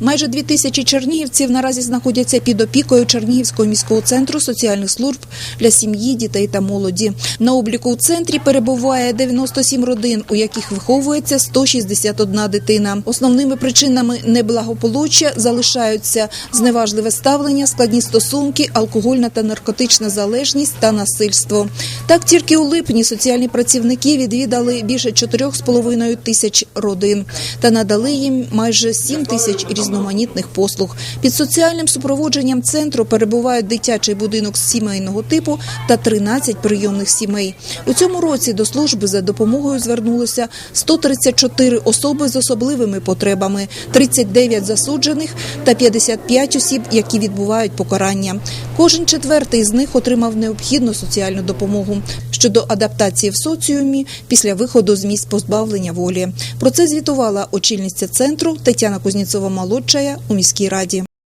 Майже дві тисячі чернігівців наразі знаходяться під опікою Чернігівського міського центру соціальних служб для сім'ї, дітей та молоді. На обліку у центрі перебуває 97 родин, у яких виховується 161 дитина. Основними причинами неблагополуччя залишаються зневажливе ставлення, складні стосунки, алкогольна та наркотична залежність та насильство. Так тільки у липні соціальні працівники відвідали більше 4,5 тисяч родин та надали їм майже 7 тисяч різноманітних послуг. Під соціальним супроводженням центру перебувають дитячий будинок сімейного типу та 13 прийомних сімей. У цьому році до служби за допомогою звернулося 134 особи з особливими потребами, 39 засуджених та 55 осіб, які відбувають покарання. Кожен четвертий з них отримав необхідну соціальну допомогу щодо адаптації в соціумі після виходу з місць позбавлення волі. Про це звітувала очільниця центру Тетяна Кузніцова молодшая у міській раді.